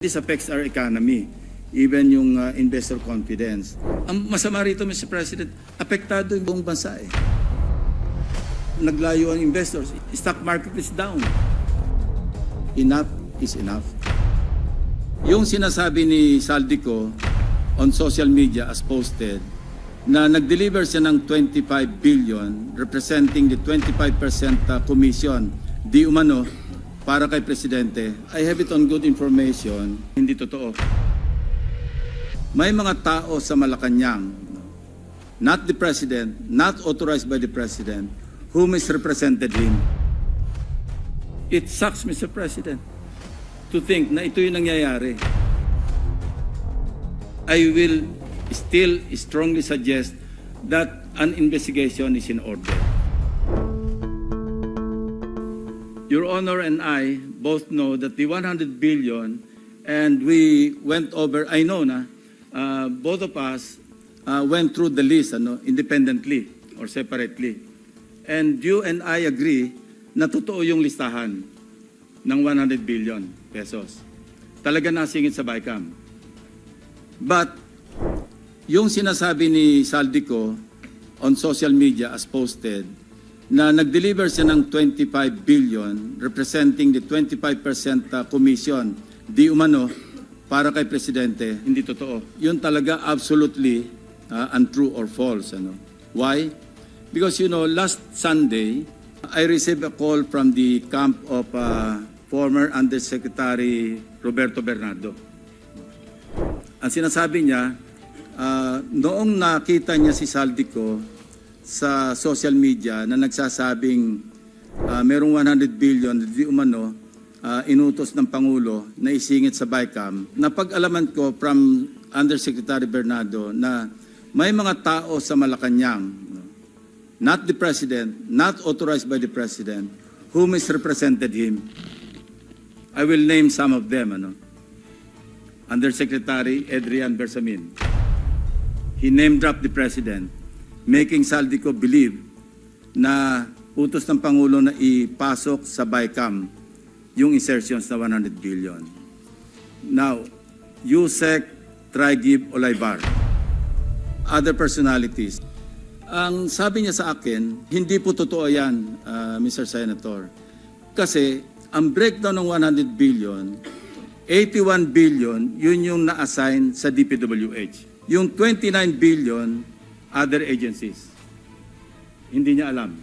This affects our economy, even yung uh, investor confidence. Ang masama rito, Mr. President, apektado yung buong bansa eh. Naglayo ang investors. Stock market is down. Enough is enough. Yung sinasabi ni Saldico on social media as posted, na nag-deliver siya ng 25 billion representing the 25% uh, commission di umano para kay Presidente. I have it on good information. Hindi totoo. May mga tao sa Malacanang, not the President, not authorized by the President, who misrepresented him. It sucks, Mr. President, to think na ito yung nangyayari. I will still strongly suggest that an investigation is in order. Your Honor and I both know that the 100 billion, and we went over, I know na, uh, both of us uh, went through the list ano, independently or separately. And you and I agree na totoo yung listahan ng 100 billion pesos. Talaga nasingit sa BICAM. But yung sinasabi ni Saldico on social media as posted na nag-deliver siya ng 25 billion representing the 25% uh, commission. Di umano para kay presidente hindi totoo. yun talaga absolutely uh, untrue or false ano. Why? Because you know last sunday i received a call from the camp of uh, former undersecretary Roberto Bernardo. Ang sinasabi niya, ah, noong nakita niya si Saldico sa social media na nagsasabing ah, merong 100 billion di umano ah, inutos ng Pangulo na isingit sa BICAM, napag-alaman ko from Undersecretary Bernardo na may mga tao sa Malacanang, not the President, not authorized by the President, who misrepresented him. I will name some of them. Ano? Undersecretary Adrian Bersamin. He name-dropped the President, making Saldico believe na utos ng Pangulo na ipasok sa BICAM yung insertions na 100 billion. Now, Yusek Trigib Olaybar, other personalities. Ang sabi niya sa akin, hindi po totoo yan, uh, Mr. Senator. Kasi ang breakdown ng 100 billion, 81 billion, yun yung na-assign sa DPWH. Yung 29 billion, other agencies. Hindi niya alam.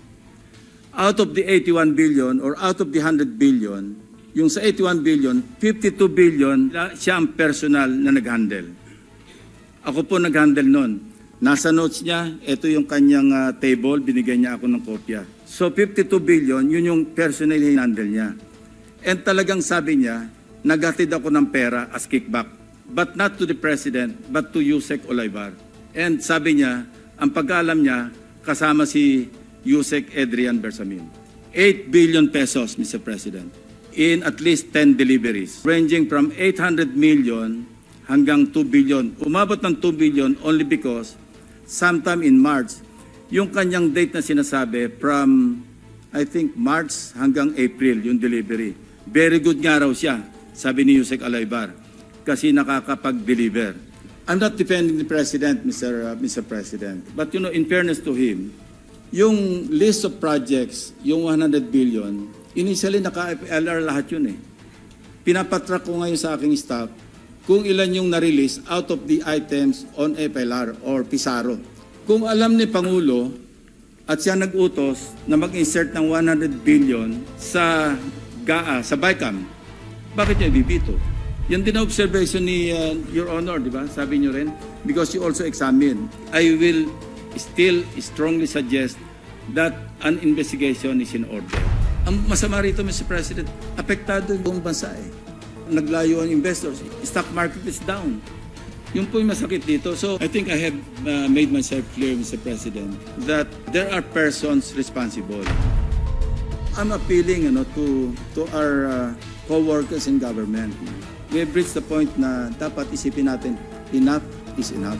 Out of the 81 billion or out of the 100 billion, yung sa 81 billion, 52 billion, siya ang personal na nag-handle. Ako po nag-handle nun. Nasa notes niya, ito yung kanyang ah, table, binigyan niya ako ng kopya. So 52 billion, yun yung personal handle niya. And talagang sabi niya, naghatid ako ng pera as kickback. But not to the President, but to Yusek Olaybar. And sabi niya, ang pagkaalam niya, kasama si Yusek Adrian Bersamin. 8 billion pesos, Mr. President, in at least 10 deliveries, ranging from 800 million hanggang 2 billion. Umabot ng 2 billion only because sometime in March, yung kanyang date na sinasabi from, I think, March hanggang April, yung delivery. Very good nga raw siya, sabi ni Yusek Alaybar, kasi nakakapag-deliver. I'm not defending the President, Mr. uh, Mr. President. But you know, in fairness to him, yung list of projects, yung 100 billion, initially naka-FLR lahat yun eh. Pinapatrack ko ngayon sa aking staff kung ilan yung na-release out of the items on FLR or Pisaro. Kung alam ni Pangulo at siya nag-utos na mag-insert ng 100 billion sa GAA, sa BICAM, bakit niya ibibito? Yan din observation ni uh, Your Honor, di ba? Sabi niyo rin, because you also examine. I will still strongly suggest that an investigation is in order. Ang masama rito, Mr. President, apektado yung bansa eh. Naglayo ang investors. Stock market is down. Yun po yung masakit dito. So, I think I have uh, made myself clear, Mr. President, that there are persons responsible. I'm appealing ano, to, to our uh, co-workers in government. We have reached the point na dapat isipin natin, enough is enough.